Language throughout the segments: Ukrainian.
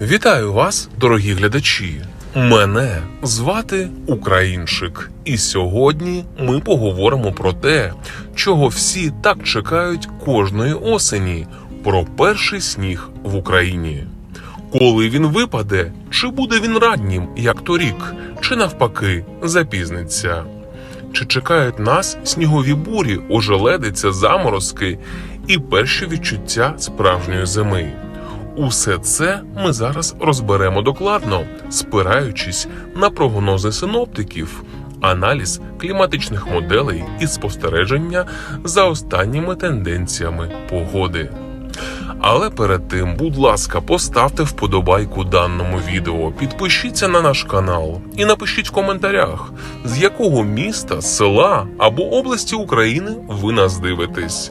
Вітаю вас, дорогі глядачі! Мене звати Українчик, і сьогодні ми поговоримо про те, чого всі так чекають кожної осені про перший сніг в Україні. Коли він випаде, чи буде він раннім, як торік, чи навпаки запізниться? Чи чекають нас снігові бурі, ожеледиця, заморозки і перші відчуття справжньої зими? Усе це ми зараз розберемо докладно, спираючись на прогнози синоптиків, аналіз кліматичних моделей і спостереження за останніми тенденціями погоди. Але перед тим, будь ласка, поставте вподобайку даному відео, підпишіться на наш канал і напишіть в коментарях, з якого міста, села або області України ви нас дивитесь.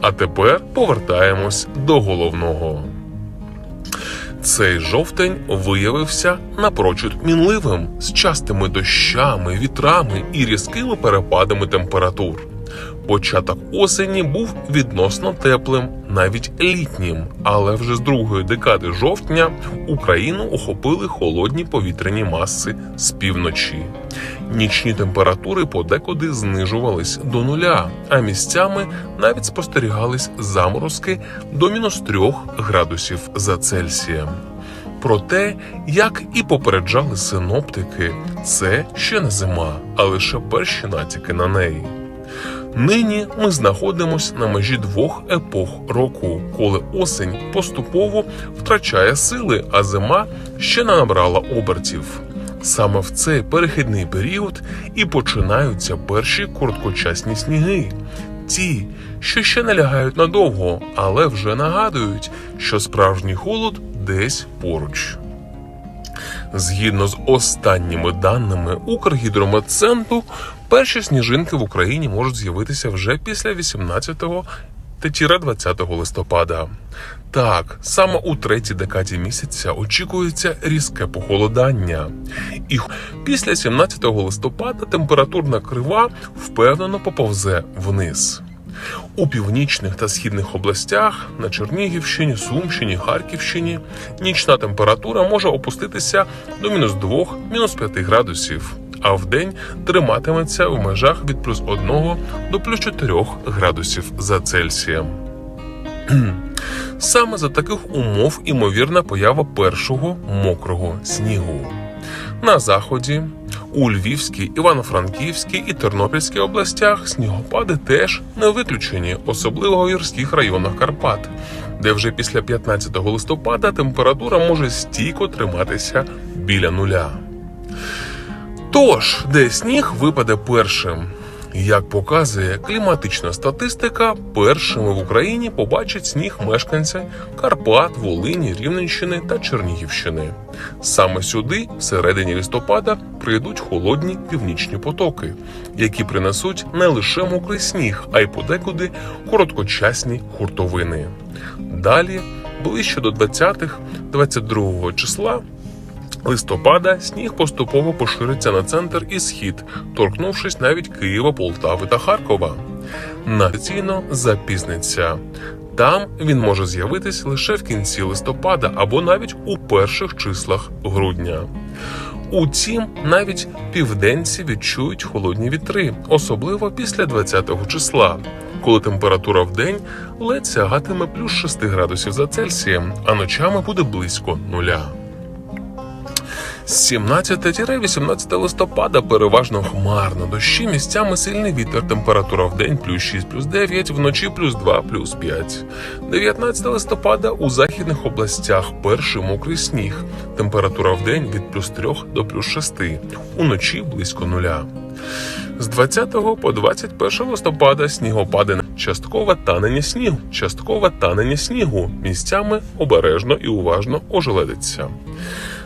А тепер повертаємось до головного. Цей жовтень виявився напрочуд мінливим з частими дощами, вітрами і різкими перепадами температур. Початок осені був відносно теплим, навіть літнім, але вже з другої декади жовтня Україну охопили холодні повітряні маси з півночі. Нічні температури подекуди знижувались до нуля, а місцями навіть спостерігались заморозки до мінус 3 градусів за Цельсієм. Проте, як і попереджали синоптики, це ще не зима, а лише перші натяки на неї. Нині ми знаходимося на межі двох епох року, коли осень поступово втрачає сили, а зима ще не набрала обертів. Саме в цей перехідний період і починаються перші короткочасні сніги. Ті, що ще не лягають надовго, але вже нагадують, що справжній холод десь поруч. Згідно з останніми даними Укргідрометцентру, перші сніжинки в Україні можуть з'явитися вже після 18 та 20 листопада. Так, саме у третій декаді місяця очікується різке похолодання, і після 17 листопада температурна крива впевнено поповзе вниз. У північних та східних областях на Чернігівщині, Сумщині, Харківщині нічна температура може опуститися до мінус 2, мінус 5 градусів, а в день триматиметься в межах від плюс 1 до плюс 4 градусів за Цельсієм. Саме за таких умов імовірна поява першого мокрого снігу. На заході, у Львівській, Івано-Франківській і Тернопільській областях снігопади теж не виключені, особливо в гірських районах Карпат, де вже після 15 листопада температура може стійко триматися біля нуля. Тож, де сніг випаде першим? Як показує кліматична статистика, першими в Україні побачать сніг мешканці Карпат, Волині, Рівненщини та Чернігівщини. Саме сюди, всередині листопада, прийдуть холодні північні потоки, які принесуть не лише мокрий сніг, а й подекуди короткочасні хуртовини. Далі, ближче до 20-22 числа, листопада сніг поступово пошириться на центр і схід, торкнувшись навіть Києва, Полтави та Харкова. Наційно запізниться. Там він може з'явитись лише в кінці листопада або навіть у перших числах грудня. Утім, навіть південці відчують холодні вітри, особливо після 20-го числа, коли температура в день ледь сягатиме плюс 6 градусів за Цельсієм, а ночами буде близько нуля. З 17-18 листопада переважно хмарно, дощі місцями сильний вітер, температура в день плюс 6, плюс 9, вночі плюс 2, плюс 5. 19 листопада у західних областях перший мокрий сніг, температура в день від плюс 3 до плюс 6, уночі близько нуля. З 20 по 21 листопада снігопади часткове танення снігу, часткове танення снігу, місцями обережно і уважно ожеледиться.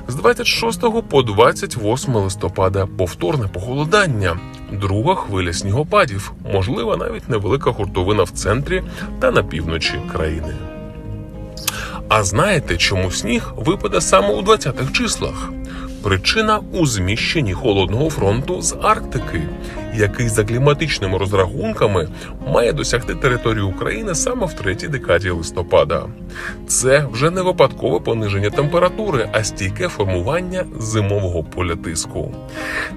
З 26 по 28 листопада повторне похолодання, друга хвиля снігопадів, можлива навіть невелика гуртовина в центрі та на півночі країни. А знаєте, чому сніг випаде саме у 20-х числах? Причина у зміщенні холодного фронту з Арктики, який за кліматичними розрахунками має досягти території України саме в третій декаді листопада. Це вже не випадкове пониження температури, а стійке формування зимового поля тиску.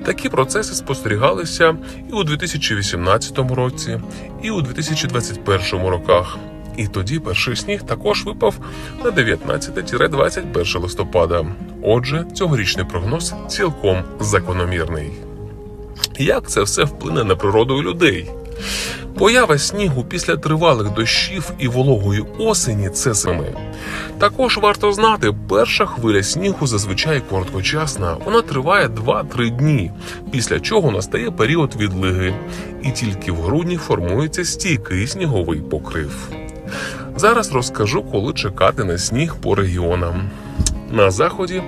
Такі процеси спостерігалися і у 2018 році, і у 2021 роках. І тоді перший сніг також випав на 19-21 листопада. Отже, цьогорічний прогноз цілком закономірний. Як це все вплине на природу людей? Поява снігу після тривалих дощів і вологої осені це семи. Також варто знати, перша хвиля снігу зазвичай короткочасна, вона триває 2-3 дні, після чого настає період відлиги, і тільки в грудні формується стійкий сніговий покрив. Зараз розкажу, коли чекати на сніг по регіонам. На заході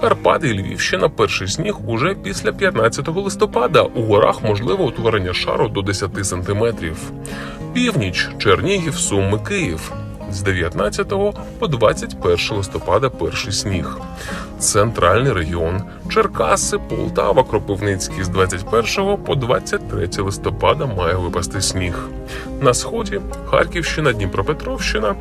Карпати і Львівщина перший сніг уже після 15 листопада. У горах можливе утворення шару до 10 сантиметрів. Північ, Чернігів, Суми, Київ. З 19 по 21 листопада перший сніг. Центральний регіон Черкаси, Полтава, Кропивницький з 21 по 23 листопада має випасти сніг. На сході Харківщина, Дніпропетровщина.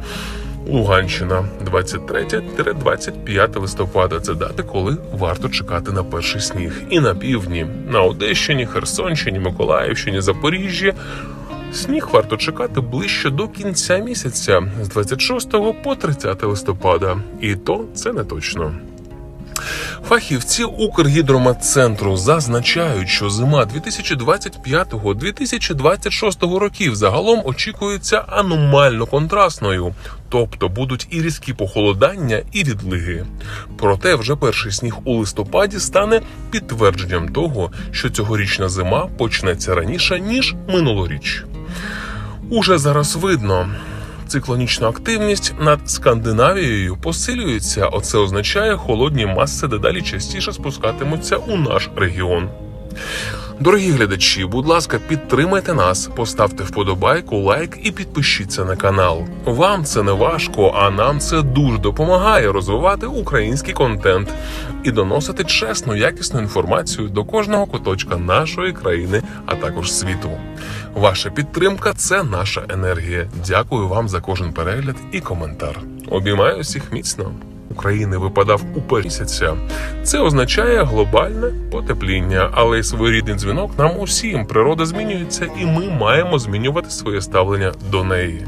Луганщина 23-25 листопада. Це дати, коли варто чекати на перший сніг. І на півдні, на Одещині, Херсонщині, Миколаївщині, Запоріжжі. Сніг варто чекати ближче до кінця місяця з 26 по 30 листопада. І то це не точно. Фахівці Укргідрометцентру зазначають, що зима 2025-2026 років загалом очікується аномально контрастною, тобто будуть і різкі похолодання, і відлиги. Проте вже перший сніг у листопаді стане підтвердженням того, що цьогорічна зима почнеться раніше ніж минулоріч. Уже зараз видно. Циклонічна активність над Скандинавією посилюється. Оце означає, холодні маси дедалі частіше спускатимуться у наш регіон. Дорогі глядачі, будь ласка, підтримайте нас, поставте вподобайку, лайк і підпишіться на канал. Вам це не важко, а нам це дуже допомагає розвивати український контент і доносити чесну, якісну інформацію до кожного куточка нашої країни, а також світу. Ваша підтримка це наша енергія. Дякую вам за кожен перегляд і коментар. Обіймаю всіх міцно. України випадав у місяця. Це означає глобальне потепління, але й своєрідний дзвінок нам усім. Природа змінюється, і ми маємо змінювати своє ставлення до неї.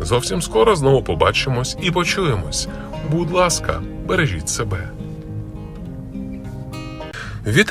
Зовсім скоро знову побачимось і почуємось. Будь ласка, бережіть себе. Вітаю!